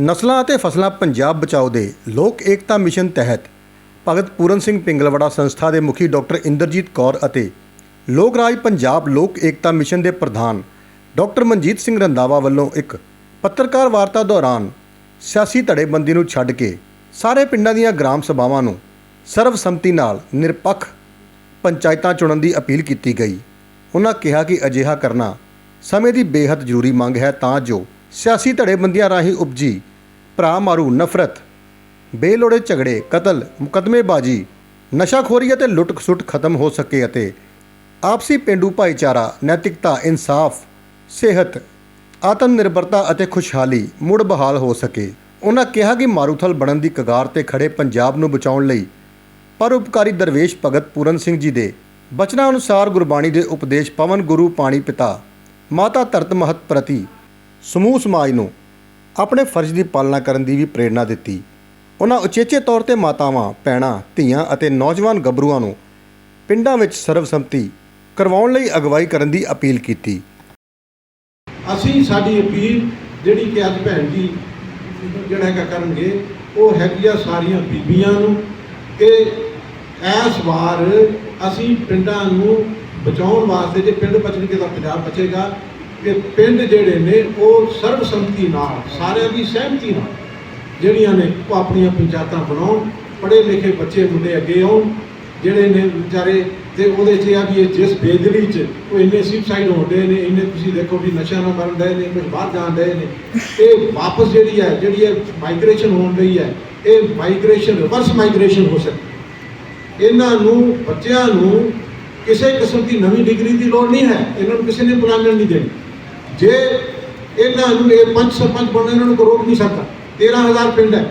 ਨਸਲਾਂ ਅਤੇ ਫਸਲਾਂ ਪੰਜਾਬ ਬਚਾਓ ਦੇ ਲੋਕ ਏਕਤਾ ਮਿਸ਼ਨ ਤਹਿਤ ਭਗਤ ਪੂਰਨ ਸਿੰਘ ਪਿੰਗਲਵੜਾ ਸੰਸਥਾ ਦੇ ਮੁਖੀ ਡਾਕਟਰ ਇੰਦਰਜੀਤ ਕੌਰ ਅਤੇ ਲੋਕ ਰਾਜ ਪੰਜਾਬ ਲੋਕ ਏਕਤਾ ਮਿਸ਼ਨ ਦੇ ਪ੍ਰਧਾਨ ਡਾਕਟਰ ਮਨਜੀਤ ਸਿੰਘ ਰੰਦਾਵਾ ਵੱਲੋਂ ਇੱਕ ਪੱਤਰਕਾਰ ਵਾਰਤਾ ਦੌਰਾਨ ਸਿਆਸੀ ਧੜੇਬੰਦੀ ਨੂੰ ਛੱਡ ਕੇ ਸਾਰੇ ਪਿੰਡਾਂ ਦੀਆਂ ਗ੍ਰਾਮ ਸਭਾਵਾਂ ਨੂੰ ਸਰਵਸੰਮਤੀ ਨਾਲ ਨਿਰਪੱਖ ਪੰਚਾਇਤਾਂ ਚੁਣਨ ਦੀ ਅਪੀਲ ਕੀਤੀ ਗਈ। ਉਹਨਾਂ ਕਿਹਾ ਕਿ ਅਜਿਹਾ ਕਰਨਾ ਸਮੇਂ ਦੀ ਬੇਹੱਦ ਜ਼ਰੂਰੀ ਮੰਗ ਹੈ ਤਾਂ ਜੋ ਸਿਆਸੀ ਧੜੇਬੰਦੀਆਂ ਰਾਹੀਂ ਉਪਜੀ ਭਰਾ ਮਾਰੂ ਨਫ਼ਰਤ, ਬੇਲੋੜੇ ਝਗੜੇ, ਕਤਲ, ਮੁਕਦਮੇਬਾਜ਼ੀ, ਨਸ਼ਾਖੋਰੀ ਅਤੇ ਲੁੱਟ-ਖਸੁੱਟ ਖਤਮ ਹੋ ਸਕੇ ਅਤੇ ਆਪਸੀ ਪਿੰਡੂ ਭਾਈਚਾਰਾ, ਨੈਤਿਕਤਾ, ਇਨਸਾਫ, ਸਿਹਤ ਆਤਮ ਨਿਰਭਰਤਾ ਅਤੇ ਖੁਸ਼ਹਾਲੀ ਮੁੜ ਬਹਾਲ ਹੋ ਸਕੇ। ਉਹਨਾਂ ਕਿਹਾ ਕਿ ਮਾਰੂਥਲ ਬਣਨ ਦੀ ਕਗਾਰ ਤੇ ਖੜੇ ਪੰਜਾਬ ਨੂੰ ਬਚਾਉਣ ਲਈ ਪਰਉਪਕਾਰੀ ਦਰਵੇਸ਼ ਭਗਤ ਪੂਰਨ ਸਿੰਘ ਜੀ ਦੇ ਬਚਨਾਂ ਅਨੁਸਾਰ ਗੁਰਬਾਣੀ ਦੇ ਉਪਦੇਸ਼ ਪਵਨ ਗੁਰੂ ਪਾਣੀ ਪਿਤਾ ਮਾਤਾ ਧਰਤ ਮਹਤ ਪ੍ਰਤੀ ਸਮੂਹ ਸਮਾਜ ਨੂੰ ਆਪਣੇ ਫਰਜ਼ ਦੀ ਪਾਲਣਾ ਕਰਨ ਦੀ ਵੀ ਪ੍ਰੇਰਣਾ ਦਿੱਤੀ। ਉਹਨਾਂ ਉਚੇਚੇ ਤੌਰ ਤੇ ਮਾਤਾਵਾਂ, ਭੈਣਾਂ, ਧੀਆਂ ਅਤੇ ਨੌਜਵਾਨ ਗੱਭਰੂਆਂ ਨੂੰ ਪਿੰਡਾਂ ਵਿੱਚ ਸਰਵਸੰਮਤੀ ਕਰਵਾਉਣ ਲਈ ਅਗਵਾਈ ਕਰਨ ਦੀ ਅਪੀਲ ਕੀਤੀ। ਅਸੀਂ ਸਾਡੀ ਅਪੀਲ ਜਿਹੜੀ ਕਿ ਅੱਜ ਭੈਣ ਜੀ ਜਿਹੜਾ ਹੈਗਾ ਕਰਨਗੇ, ਉਹ ਹੈਗੀ ਆ ਸਾਰੀਆਂ ਬੀਬੀਆਂ ਨੂੰ। ਕਿ ਇਸ ਵਾਰ ਅਸੀਂ ਪਿੰਡਾਂ ਨੂੰ ਬਚਾਉਣ ਵਾਸਤੇ, ਜੇ ਪਿੰਡ ਬਚਣਗੇ ਤਾਂ ਪੰਜਾਬ ਬਚੇਗਾ। ਕਿ ਪਿੰਡ ਜਿਹੜੇ ਨੇ, ਉਹ ਸਰਬਸੰਮਤੀ ਨਾਲ, ਸਾਰਿਆਂ ਦੀ ਸਹਿਮਤੀ ਨਾਲ ਜਿਹੜੀਆਂ ਨੇ, ਉਹ ਆਪਣੀਆਂ ਪੰਚਾਇਤਾਂ ਬਣਾਉਣ, ਪੜ੍ਹੇ ਲਿਖੇ ਬੱਚੇ ਮੁੰਡੇ ਅੱਗੇ ਆਉਣ, ਜਿਹੜੇ ਨੇ ਵਿਚਾਰੇ, ਤੇ ਉਹਦੇ 'ਚ ਇਹ ਆ ਵੀ ਇਹ ਜਿਸ ਬੇਦਰੀ 'ਚ ਉਹ ਇੰਨੇ ਸੁਸਾਈਡ ਹੁੰਦੇ ਨੇ, ਇੰਨੇ ਤੁਸੀਂ ਦੇਖੋ ਵੀ ਨਸ਼ਾ ਨਾ ਕਰਨ ਦੇ ਨੇ ਕੁਝ ਬਾਹਰ ਜਾਣ ਦੇ ਨੇ। ਇਹ ਵਾਪਸ ਜਿਹੜੀ ਹੈ ਜਿਹੜੀ ਹੈ ਮਾਈਗ੍ਰੇਸ਼ਨ ਹੋਣ ਰਹੀ ਹੈ, ਇਹ ਮਾਈਗ੍ਰੇਸ਼ਨ ਰਿਵਰਸ ਮਾਈਗ੍ਰੇਸ਼ਨ ਹੋ ਸਕਦੀ ਇਹਨਾਂ ਨੂੰ, ਬੱਚਿਆਂ ਨੂੰ ਕਿਸੇ ਕਿਸਮ ਦੀ ਨਵੀਂ ਡਿਗਰੀ ਦੀ ਲੋੜ ਨਹੀਂ ਹੈ। ਇਹਨਾਂ ਨੂੰ ਕਿਸੇ ਨੇ ਬੁਲਾਉਣ ਨਹੀਂ ਦੇਣੀ। ਜੇ ਇਹਨਾਂ ਨੂੰ ਇਹ ਪੰਚ ਸਰਪੰਚ ਬਣਨ ਇਹਨਾਂ ਨੂੰ ਕੋਈ ਰੋਕ ਨਹੀਂ ਸਕਦਾ। 13000 ਪਿੰਡ ਹੈ।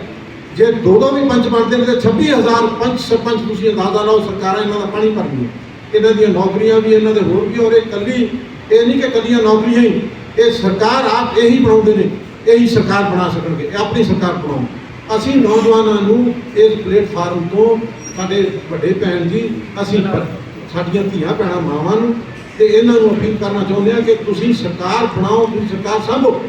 ਜੇ ਦੋ ਦੋ ਵੀ ਪੰਚ ਬਣਦੇ ਨੇ ਤੇ 26000 ਪੰਚ ਸਰਪੰਚ ਤੁਸੀਂ ਅੰਦਾਜ਼ਾ ਲਾਓ ਸਰਕਾਰਾਂ ਇਹਨਾਂ ਦਾ ਪਾਣੀ ਭਰਦੀਆਂ ਇਹਨਾਂ ਦੀਆਂ ਨੌਕਰੀਆਂ ਵੀ ਇਹਨਾਂ ਦੇ ਹੋਰ ਵੀ ਔਰ ਇਹ ਕੱਲੀ ਇਹ ਨਹੀਂ ਕਿ ਕੱਲੀਆਂ ਨੌਕਰੀਆਂ ਹੀ ਇਹ ਸਰਕਾਰ ਆਪ ਇਹੀ ਬਣਾਉਂਦੇ ਨੇ ਇਹੀ ਸਰਕਾਰ ਬਣਾ ਸਕਣਗੇ ਆਪਣੀ ਸਰਕਾਰ ਬਣਾਉਣ। ਅਸੀਂ ਨੌਜਵਾਨਾਂ ਨੂੰ ਇਸ ਪਲੇਟਫਾਰਮ ਤੋਂ ਸਾਡੇ ਵੱਡੇ ਭੈਣ ਜੀ ਅਸੀਂ ਸਾਡੀਆਂ ਧੀਆਂ ਭੈਣਾਂ ਮਾਵਾਂ ਨੂੰ ਤੇ ਇਹਨਾਂ ਨੂੰ ਅਪੀਲ ਕਰਨਾ ਚਾਹੁੰਦੇ ਹਾਂ ਕਿ ਤੁਸੀਂ ਸਰਕਾਰ ਬਣਾਓ, ਤੁਸੀਂ ਸਰਕਾਰ ਸਾਂਭੋ।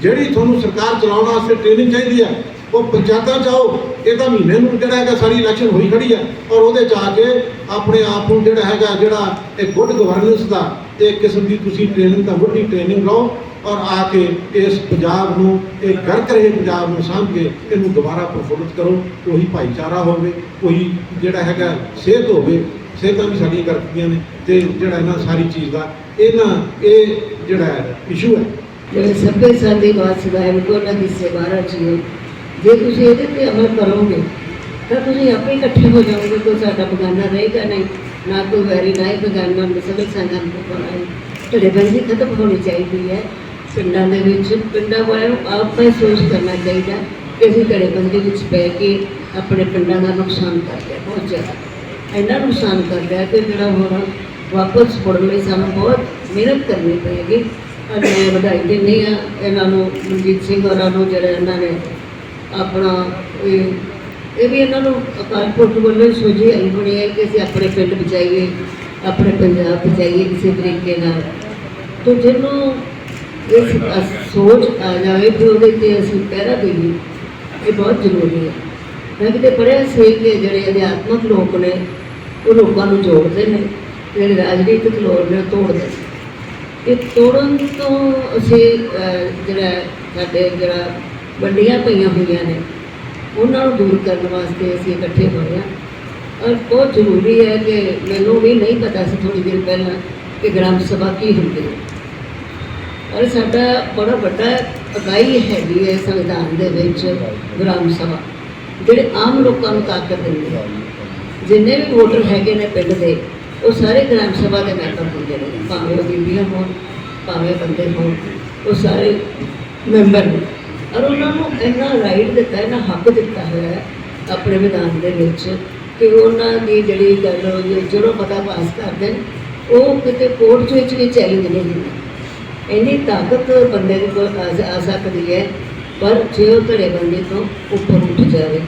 ਜਿਹੜੀ ਤੁਹਾਨੂੰ ਸਰਕਾਰ ਚਲਾਉਣ ਵਾਸਤੇ ਟ੍ਰੇਨਿੰਗ ਚਾਹੀਦੀ ਹੈ, ਉਹ ਪੰਚਾਇਤਾਂ ਚਾਓ ਇਹ ਤਾਂ ਮਹੀਨੇ ਨੂੰ ਜਿਹੜਾ ਹੈਗਾ ਸਾਰੀ ਇਲੈਕਸ਼ਨ ਹੋਈ ਖੜੀ ਹੈ। ਔਰ ਉਹਦੇ ਚ ਆ ਕੇ ਆਪਣੇ ਆਪ ਨੂੰ ਜਿਹੜਾ ਹੈਗਾ, ਜਿਹੜਾ ਇਹ ਗੁੱਡ ਗਵਰਨੈਂਸ ਦਾ ਇੱਕ ਕਿਸਮ ਦੀ ਤੁਸੀਂ ਟ੍ਰੇਨਿੰਗ ਤਾਂ ਵੱਡੀ ਟ੍ਰੇਨਿੰਗ ਲਓ ਔਰ ਆ ਕੇ ਇਸ ਪੰਜਾਬ ਨੂੰ, ਇਹ ਗਰਕ ਰਹੇ ਪੰਜਾਬ ਨੂੰ ਸਾਂਭ ਕੇ ਇਹਨੂੰ ਦੁਬਾਰਾ ਪ੍ਰਫੁੱਲਤ ਕਰੋ। ਕੋਈ ਭਾਈਚਾਰਾ ਹੋਵੇ ਕੋਈ ਜਿਹੜਾ ਹੈਗਾ ਸਿਹਤ ਹੋਵੇ ਸਿਹਤਾਂ ਵੀ ਸਾਡੀਆਂ ਗਰਕਦੀਆਂ ਨੇ ਤੇ ਜਿਹੜਾ ਇਹਨਾਂ ਸਾਰੀ ਚੀਜ਼ ਦਾ, ਇਹਨਾਂ, ਇਹ ਜਿਹੜਾ ਇਸ਼ੂ ਹੈ। ਜਿਹੜੇ ਸਭੇ ਸਾਡੀ ਬਾਤ ਸਦਾਇ ਕੋ ਨਾ ਕਿਸੇ ਬਾਰਾ ਚੀਏ ਜੇ ਤੁਸੀਂ ਇਹਦੇ ਤੇ ਅਮਲ ਕਰੋਗੇ, ਤਾਂ ਤੁਸੀਂ ਆਪੇ ਇਕੱਠੇ ਹੋ ਜਾਓਗੇ ਕੋਈ ਸਾਡਾ ਬਗਾਨਾ ਰਹੇਗਾ ਨਹੀਂ। ਨਾ ਕੋਈ ਵੈਰੀ, ਨਾ ਹੀ ਬਗਾਨਾ ਸਭੇ ਸੰਗਮ ਕੋ ਬਣਾਏ ਤੁਹਾਡੇ ਖਤਮ ਹੋਣੀ ਚਾਹੀਦੀ ਹੈ। ਪਿੰਡਾਂ ਦੇ ਵਿੱਚ, ਪਿੰਡਾਂ ਵਾਲਿਆਂ ਨੂੰ ਆਪ ਮਹਿਸੂਸ ਕਰਨਾ ਚਾਹੀਦਾ ਕਿ ਅਸੀਂ ਢੜੇਬੰਦੀ ਵਿੱਚ ਪੈ ਕੇ ਆਪਣੇ ਪਿੰਡਾਂ ਦਾ ਨੁਕਸਾਨ ਕਰਦੇ ਹਾਂ, ਬਹੁਤ ਜ਼ਿਆਦਾ। ਇੰਨਾ ਨੁਕਸਾਨ ਕਰਦੇ ਆ ਕਿ ਜਿਹੜਾ ਹੁਣ ਵਾਪਸ ਮੁੜਨ ਲਈ ਸਾਨੂੰ ਬਹੁਤ ਮਿਹਨਤ ਕਰਨੀ ਪਏਗੀ। ਅਤੇ ਵਧਾਈ ਦਿੰਦੀ ਆ ਇਹਨਾਂ ਨੂੰ, ਮਨਜੀਤ ਸਿੰਘ ਹੋਰਾਂ ਨੂੰ, ਜਿਹੜਾ ਇਹਨਾਂ ਨੇ ਆਪਣਾ ਇਹ ਇਹ ਵੀ ਇਹਨਾਂ ਨੂੰ ਅਕਾਲ ਪੁਰਖ ਵੱਲੋਂ ਹੀ ਸੋਝੀ ਆਈ ਹੋਣੀ ਹੈ ਕਿ ਅਸੀਂ ਆਪਣੇ ਪਿੰਡ ਬਚਾਈਏ, ਆਪਣੇ ਪੰਜਾਬ ਬਚਾਈਏ ਕਿਸੇ ਤਰੀਕੇ ਨਾਲ। ਤੋ ਜਿਹਨੂੰ ਇਹ ਸੋਚ ਆ ਜਾਵੇ ਕਿ ਉਹਦੇ ਤੇ ਅਸੀਂ ਪਹਿਰਾ ਦੇਈਏ, ਇਹ ਬਹੁਤ ਜ਼ਰੂਰੀ ਹੈ। ਮੈਂ ਕਿਤੇ ਪੜ੍ਹਿਆ ਸੀ ਕਿ ਜਿਹੜੇ ਅਧਿਆਤਮਕ ਲੋਕ ਨੇ ਉਹ ਲੋਕਾਂ ਨੂੰ ਜੋੜਦੇ ਨੇ ਜਿਹੜੇ ਰਾਜਨੀਤਿਕ ਲੋਕ ਨੇ ਉਹ ਤੋੜਦੇ ਨੇ। ਇਹ ਤੋੜਨ ਤੋਂ ਅਸੀਂ ਜਿਹੜਾ ਸਾਡੇ ਜਿਹੜਾ ਵੰਡੀਆਂ ਪਈਆਂ ਹੋਈਆਂ ਨੇ, ਉਹਨਾਂ ਨੂੰ ਦੂਰ ਕਰਨ ਵਾਸਤੇ ਅਸੀਂ ਇਕੱਠੇ ਹੋਏ ਹਾਂ। ਔਰ ਬਹੁਤ ਜ਼ਰੂਰੀ ਹੈ ਕਿ ਮੈਨੂੰ ਵੀ ਨਹੀਂ ਪਤਾ ਸੀ ਥੋੜੀ ਦੇਰ ਪਹਿਲਾਂ ਕਿ ਗ੍ਰਾਮ ਸਭਾ ਕੀ ਹੁੰਦੀ ਹੈ। ਔਰ ਸਾਡਾ ਬੜਾ ਵੱਡਾ ਅਗਾਈ ਹੈਗੀ ਹੈ ਸੰਵਿਧਾਨ ਦੇ ਵਿੱਚ ਗ੍ਰਾਮ ਸਭਾ, ਜਿਹੜੇ ਆਮ ਲੋਕਾਂ ਨੂੰ ਤਾਕਤ ਦਿੰਦੇ ਹੈ। ਜਿੰਨੇ ਵੀ ਵੋਟਰ ਹੈਗੇ ਨੇ ਪਿੰਡ ਦੇ, ਉਹ ਸਾਰੇ ਗ੍ਰਾਮ ਸਭਾ ਦੇ ਮੈਂਬਰ ਹੁੰਦੇ ਨੇ, ਭਾਵੇਂ ਉਹ ਬੀਬੀਆਂ ਹੋਣ, ਭਾਵੇਂ ਬੰਦੇ ਹੋਣ, ਉਹ ਸਾਰੇ ਮੈਂਬਰ ਨੇ। ਔਰ ਉਹਨਾਂ ਨੂੰ ਇੰਨਾ ਰਾਈਟ ਦਿੱਤਾ ਇਹਨਾਂ ਹੱਕ ਦਿੱਤਾ ਹੋਇਆ ਹੈ ਆਪਣੇ ਵਿਧਾਨ ਦੇ ਵਿੱਚ ਕਿ ਉਹਨਾਂ ਦੀ ਜਿਹੜੀ ਗੱਲ ਜਦੋਂ ਪਤਾ ਪਾਸ ਕਰਦੇ ਨੇ, ਉਹ ਕਿਤੇ ਕੋਰਟ ਵਿੱਚ ਵੀ ਚੈਲੰਜ ਨਹੀਂ ਹੁੰਦੀ। ਇੰਨੀ ਤਾਕਤ ਬੰਦੇ ਦੇ ਕੋਲ ਆ ਆ ਸਕਦੀ ਹੈ, ਪਰ ਜੇ ਉਹ ਘੜੇ ਬੰਦੇ ਤੋਂ ਉੱਪਰ ਉੱਠ ਜਾਵੇ